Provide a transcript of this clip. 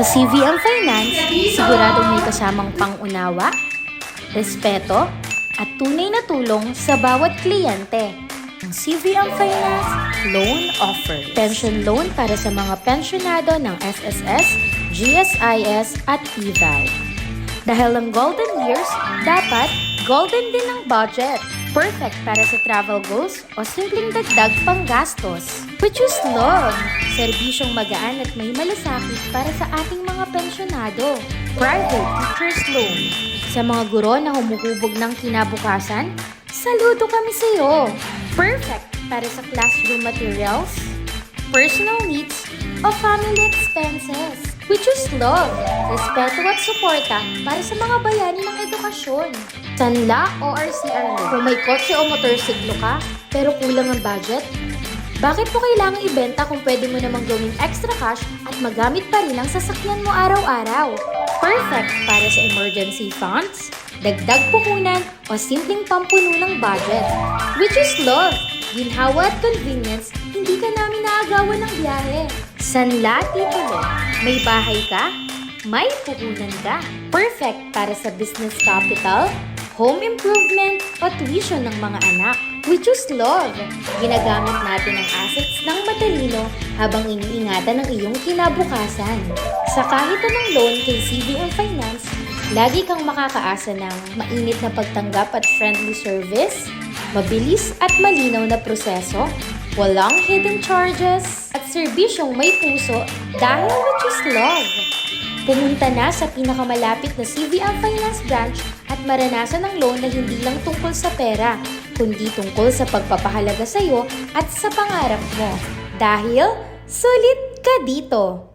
Sa CVM Finance, siguradong may kasamang pangunawa, respeto, at tunay na tulong sa bawat kliyente. Ang CVM Finance Loan Offer. Pension loan para sa mga pensyonado ng SSS, GSIS at PVAL. Dahil ang golden years, dapat golden din ang budget. Perfect para sa travel goals o simpleng dagdag pang gastos. We choose love. Serbisyong magaan at may malasakit para sa ating mga pensyonado. Private Teacher's Loan. Sa mga guro na humuhubog ng kinabukasan, saludo kami sa iyo. Perfect para sa classroom materials, personal needs, o family expenses. We choose love, respeto at suporta para sa mga bayani ng edukasyon. Sanla o RCR loan. Kung may kotse o motorsiklo ka, pero kulang ang budget, bakit mo kailangang ibenta kung pwede mo namang gawing extra cash at magamit pa rin ang sasakyan mo araw-araw? Perfect para sa emergency funds, dagdag puhunan o simpleng pampuno ng budget. Which is love, ginhawa at convenience, hindi ka namin naagawan ng biyahe. Sanla Titulo, may bahay ka? May puhunan ka. Perfect para sa business capital, home improvement o tuition ng mga anak. We choose love. Ginagamit natin ang assets ng matalino habang iniingatan ang iyong kinabukasan. Sa kahit anong loan kay CBM Finance, lagi kang makakaasa ng mainit na pagtanggap at friendly service, mabilis at malinaw na proseso, walang hidden charges, at serbisyong may puso dahil we choose love. Pumunta na sa pinakamalapit na CVM Finance branch at maranasan ng loan na hindi lang tungkol sa pera, kundi tungkol sa pagpapahalaga sa iyo at sa pangarap mo. Dahil, sulit ka dito!